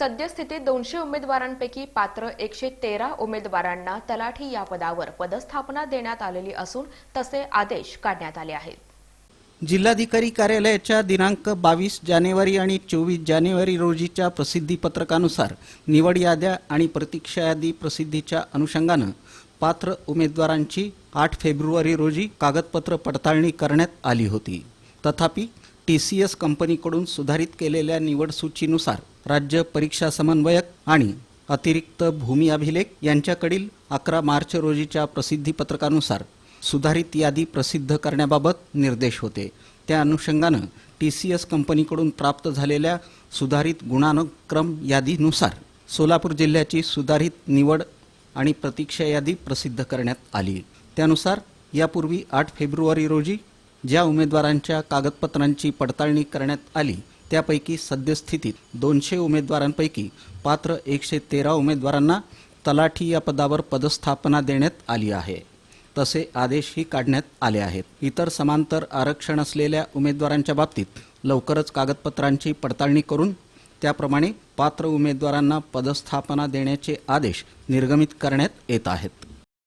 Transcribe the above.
सद्यस्थितीत दोनशे उमेदवारांपैकी पात्र एकशे तेरा उमेदवारांना तलाठी या पदावर पदस्थापना देण्यात आलेली असून तसे आदेश काढण्यात आले आहेत. जिल्हाधिकारी कार्यालयाच्या दिनांक बावीस जानेवारी आणि चोवीस जानेवारी रोजीच्या प्रसिद्धीपत्रकानुसार निवड याद्या आणि प्रतीक्षा यादी प्रसिद्धीच्या अनुषंगानं पात्र उमेदवारांची आठ फेब्रुवारी रोजी कागदपत्र पडताळणी करण्यात आली होती. तथापि टी सी एस कंपनीकडून सुधारित केलेल्या निवड सूचीनुसार राज्य परीक्षा समन्वयक आणि अतिरिक्त भूमी अभिलेख यांच्याकडील अकरा मार्च रोजीच्या प्रसिद्धीपत्रकानुसार सुधारित यादी प्रसिद्ध करण्याबाबत निर्देश होते. त्या अनुषंगानं टी सी एस कंपनीकडून प्राप्त झालेल्या सुधारित गुणानुक्रम यादीनुसार सोलापूर जिल्ह्याची सुधारित निवड आणि प्रतीक्षा यादी प्रसिद्ध करण्यात आली. त्यानुसार यापूर्वी आठ फेब्रुवारी रोजी ज्या उमेदवारांच्या कागदपत्रांची पडताळणी करण्यात आली त्यापैकी सद्यस्थितीत दोनशे उमेदवारांपैकी पात्र एकशे तेरा उमेदवारांना तलाठी या पदावर पदस्थापना देण्यात आली आहे. तसे आदेशही काढण्यात आले आहेत. इतर समांतर आरक्षण असलेल्या उमेदवारांच्या बाबतीत लवकरच कागदपत्रांची पडताळणी करून त्याप्रमाणे पात्र उमेदवारांना पदस्थापना देण्याचे आदेश निर्गमित करण्यात येत आहेत.